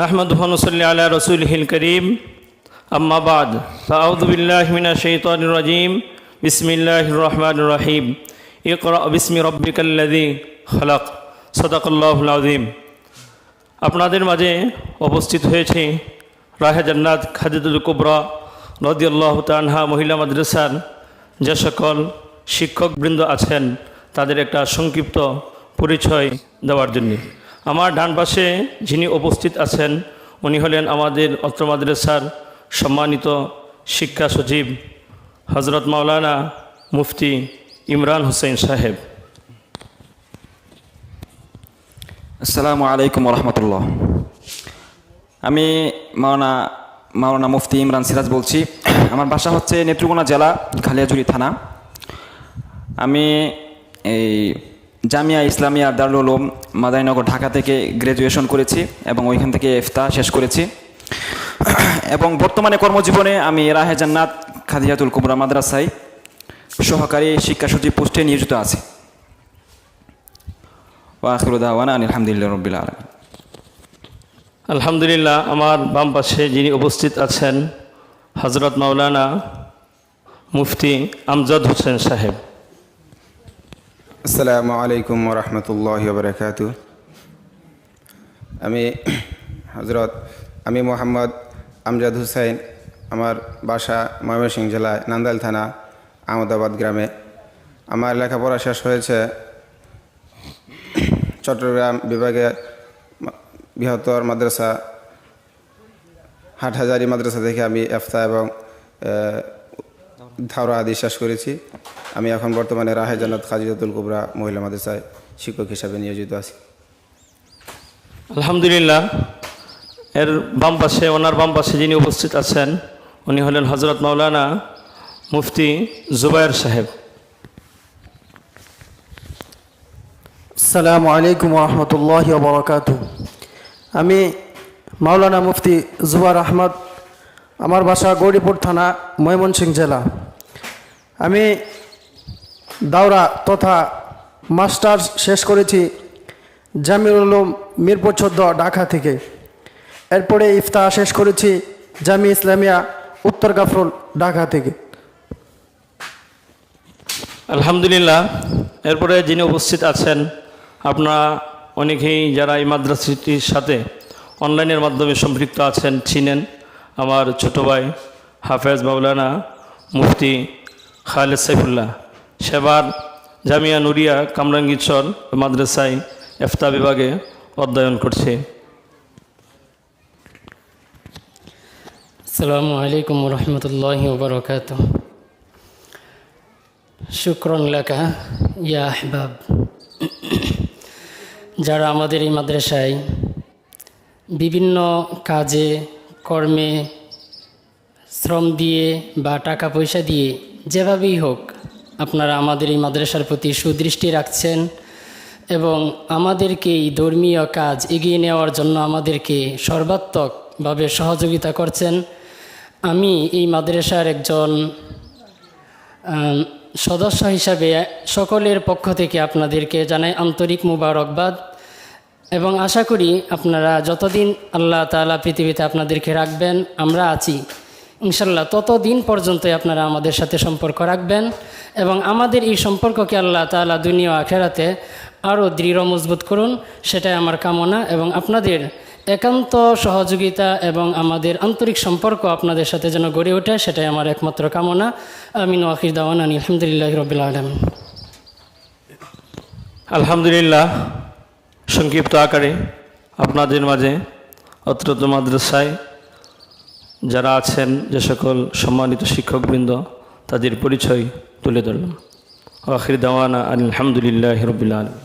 নাহমদুহনসল্লি আলা রসুল হিল করিম আম্মাবাদ ফাউদ্দিল্লাহমিনা শৈতান রাজিম বিসমিল্লাহ রহমান রাহিম ইকরা বিসমি রব্বিকাল্লাদি খলাক সদাকল্লাহুল আপনাদের মাঝে অবস্থিত হয়েছে রাহে জান্নাত খাদিদুল কুবরা রদিউল্লাহ তানহা মহিলা মাদ্রাসার যে সকল শিক্ষকবৃন্দ আছেন, তাদের একটা সংক্ষিপ্ত পরিচয় দেওয়ার জন্য। আমার ডান পাশে যিনি উপস্থিত আছেন, উনি হলেন আমাদের অত্র মাদ্রাসার সম্মানিত শিক্ষা সচিব হজরত মাওলানা মুফতি ইমরান হোসেন সাহেব। আসসালামু আলাইকুম রহমতুল্লাহ। আমি মাওলানা মাওলানা মুফতি ইমরান সিরাজ বলছি। আমার বাসা হচ্ছে নেত্রকোনা জেলা খালিয়াজুরি থানা। আমি এই জামিয়া ইসলামিয়া দারুল উলুম মাদারীনগর ঢাকা থেকে গ্র্যাজুয়েশন করেছি এবং ওইখান থেকে ইফতা শেষ করেছি। এবং বর্তমানে কর্মজীবনে আমি রাহে জান্নাত খাদিজাতুল কুবরা মাদ্রাসায় সহকারী শিক্ষা সচিব পোস্টে নিয়োজিত আছি। আলহামদুলিল্লাহ আলহামদুলিল্লাহ, আমার বাম পাশে যিনি উপস্থিত আছেন হজরত মাওলানা মুফতি আমজাদ হোসেন সাহেব। আসসালামু আলাইকুম রহমতুল্লাহ বরকাত আমি হজরত আমি মোহাম্মদ আমজাদ হুসাইন, আমার বাসা ময়মনসিংহ জেলায় নান্দাইল থানা, আহমদাবাদ গ্রামে। আমার লেখাপড়া শেষ হয়েছে চট্টগ্রাম বিভাগে বৃহত্তর মাদ্রাসা, হাটহাজারি মাদ্রাসা থেকে আমি এফতা এবং ধাওরা আদি শেষ করেছি। আমি এখন বর্তমানে রাহে জান্নাত খাজিজাতুল কুবরা মহিলা মাদ্রাসায় শিক্ষক হিসাবে নিয়োজিত আছি। আলহামদুলিল্লাহ। এর বাম পাশে ওনার বাম পাশে যিনি উপস্থিত আছেন উনি হলেন হজরত মাওলানা মুফতি জুবায়ের সাহেব। আসসালামু আলাইকুম রহমতুল্লাহ বরকাত আমি মাওলানা মুফতি জুবার আহমদ আমার বাসা গৌরীপুর থানা ময়মনসিংহ জেলা। আমি দাওরা তথা মাস্টার্স শেষ করেছি জামিউল উলুম মিরপুর চোদ্দ, ঢাকা থেকে। এরপরে ইফতা শেষ করেছি জামি ইসলামিয়া, উত্তর গাফরুল, ঢাকা থেকে। আলহামদুলিল্লাহ। এরপরে যিনি উপস্থিত আছেন, আপনারা অনেকেই যারা এই মাদ্রাসাটির সাথে অনলাইনের মাধ্যমে সম্পৃক্ত আছেন চিনেন। আমার ছোট ভাই হাফেজ মাওলানা মুফতি খালেদ সাইফুল্লাহ। সেবার জামিয়া নুরিয়া কামরাঙ্গীরচর মাদ্রাসায় এফতা বিভাগে অধ্যয়ন করছে। আসসালামু আলাইকুম রহমতুল্লাহ বরকাত শুক্রন লেখা ইয়া আহবাব। যারা আমাদের এই মাদ্রাসায় বিভিন্ন কাজে, কর্মে শ্রম দিয়ে বা টাকা পয়সা দিয়ে যেভাবেই হোক আপনারা আমাদের এই মাদ্রাসার প্রতি সুদৃষ্টি রাখছেন এবং আমাদেরকে এই ধর্মীয় কাজ এগিয়ে নেওয়ার জন্য আমাদেরকে সর্বাত্মকভাবে সহযোগিতা করছেন। আমি এই মাদ্রাসার একজন সদস্য হিসাবে সকলের পক্ষ থেকে আপনাদেরকে জানাই আন্তরিক মুবারকবাদ এবং আশা করি আপনারা যতদিন আল্লাহ তাআলা পৃথিবীতে আপনাদেরকে রাখবেন, আমরা আছি। ইনশাল্লাহ ততদিন পর্যন্তই আপনারা আমাদের সাথে সম্পর্ক রাখবেন এবং আমাদের এই সম্পর্ককে আল্লাহ তালা দুনিয়া আখেরাতে আরও দৃঢ় মজবুত করুন, সেটাই আমার কামনা এবং আপনাদের একান্ত সহযোগিতা এবং আমাদের আন্তরিক সম্পর্ক আপনাদের সাথে যেন গড়ে ওঠে, সেটাই আমার একমাত্র কামনা। আমিন ওয়াকির দাওয়ান আনি আলহামদুলিল্লাহ রবিল আলম আলহামদুলিল্লাহ, সংক্ষিপ্ত আকারে আপনাদের মাঝে অত্রত মাদ্রাসায় যারা আছেন যে সকল সম্মানিত শিক্ষকবৃন্দ, তাদের পরিচয় তুলে ধরলাম। আখির দাওয়ানা আলহামদুলিল্লাহ রবিল আলম